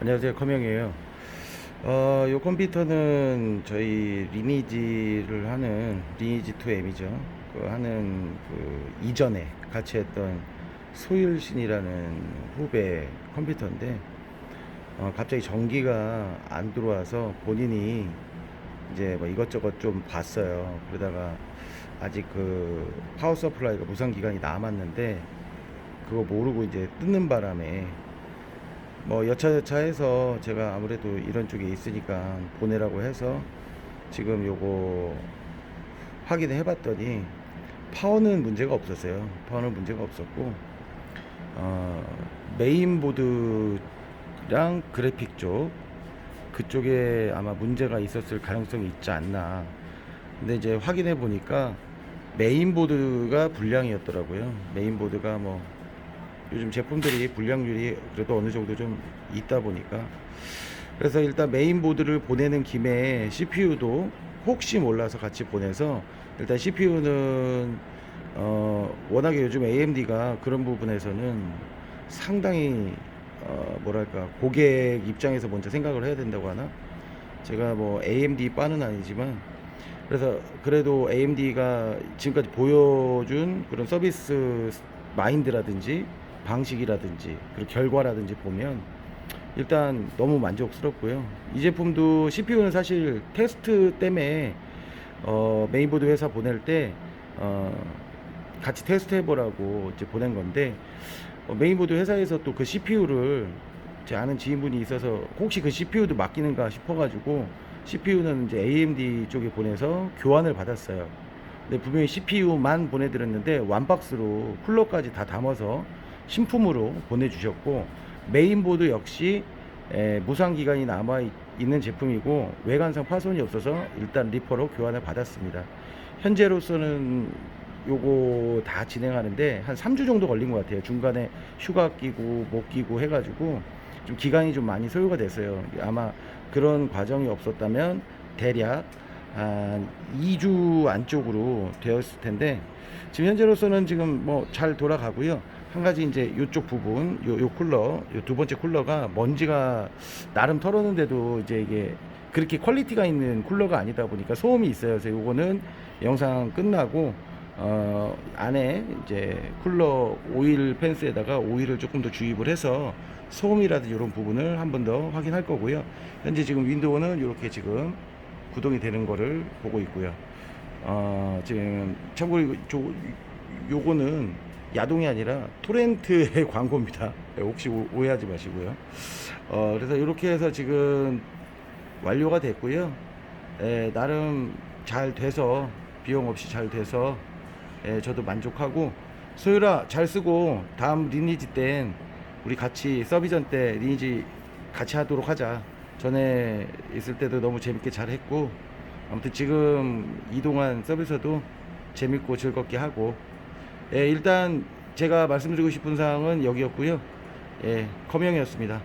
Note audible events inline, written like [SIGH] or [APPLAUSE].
안녕하세요. 커명이에요. 어, 이 컴퓨터는 저희 리니지를 하는 리니지 2M이죠. 그 하는 그 이전에 같이 했던 소율신이라는 후배 컴퓨터인데 어, 갑자기 전기가 안 들어와서 본인이 이제 뭐 이것저것 좀 봤어요. 그러다가 아직 그 파워 서플라이가 무상 기간이 남았는데 그거 모르고 이제 뜯는 바람에 뭐 여차여차해서 제가 아무래도 이런 쪽에 있으니까 보내라고 해서 지금 요거 확인을 해봤더니 파워는 문제가 없었어요. 파워는 문제가 없었고 어, 메인보드랑 그래픽 쪽 그쪽에 아마 문제가 있었을 가능성이 있지 않나. 근데 이제 확인해 보니까 메인보드가 불량이었더라고요. 메인보드가 뭐 요즘 제품들이 불량률이 그래도 어느 정도 좀 있다 보니까. 그래서 일단 메인보드를 보내는 김에 CPU도 혹시 몰라서 같이 보내서 일단 CPU는 어 워낙에 요즘 AMD가 그런 부분에서는 상당히 어 뭐랄까 고객 입장에서 먼저 생각을 해야 된다고 하나? 제가 뭐 AMD 바는 아니지만. 그래서 그래도 AMD가 지금까지 보여준 그런 서비스 마인드라든지 방식이라든지 그리고 결과라든지 보면 일단 너무 만족스럽고요. 이 제품도 CPU는 사실 테스트 때문에 어, 메인보드 회사 보낼 때 어, 같이 테스트 해보라고 이제 보낸 건데 어, 메인보드 회사에서 또 그 CPU를 제 아는 지인분이 있어서 혹시 그 CPU도 맡기는가 싶어가지고 CPU는 이제 AMD 쪽에 보내서 교환을 받았어요. 근데 분명히 CPU만 보내드렸는데 완박스로 쿨러까지 다 담아서 신품으로 보내주셨고 메인보드 역시 에, 무상 기간이 남아 있- 있는 제품이고 외관상 파손이 없어서 일단 리퍼로 교환을 받았습니다. 현재로서는 요거 다 진행하는데 한 3주 정도 걸린 것 같아요. 중간에 휴가 끼고 못 끼고 해가지고 좀 기간이 좀 많이 소요가 됐어요. 아마 그런 과정이 없었다면 대략 한 2주 안쪽으로 되었을 텐데 지금 현재로서는 지금 뭐 잘 돌아가고요. 한 가지 이제 이쪽 부분, 요, 요 쿨러, 요 두 번째 쿨러가 먼지가 나름 털었는데도 이제 이게 그렇게 퀄리티가 있는 쿨러가 아니다 보니까 소음이 있어요. 그래서 요거는 영상 끝나고 어 안에 이제 쿨러 오일 펜스에다가 오일을 조금 더 주입을 해서 소음이라든지 이런 부분을 한 번 더 확인할 거고요. 현재 지금 윈도우는 이렇게 지금 구동이 되는 거를 보고 있고요. 어, 지금 참고로 저, 요거는 야동이 아니라 토렌트의 [LAUGHS] 광고입니다. 네, 혹시 오- 오해하지 마시고요. 어, 그래서 이렇게 해서 지금 완료가 됐고요. 에, 나름 잘 돼서 비용 없이 잘 돼서 에, 저도 만족하고 소율아 잘 쓰고 다음 리니지 땐 우리 같이 서비전 때 리니지 같이 하도록 하자. 전에 있을 때도 너무 재밌게 잘 했고 아무튼 지금 이동한 서비스도 재밌고 즐겁게 하고 예, 일단 제가 말씀드리고 싶은 사항은 여기였고요. 예, 커명이었습니다.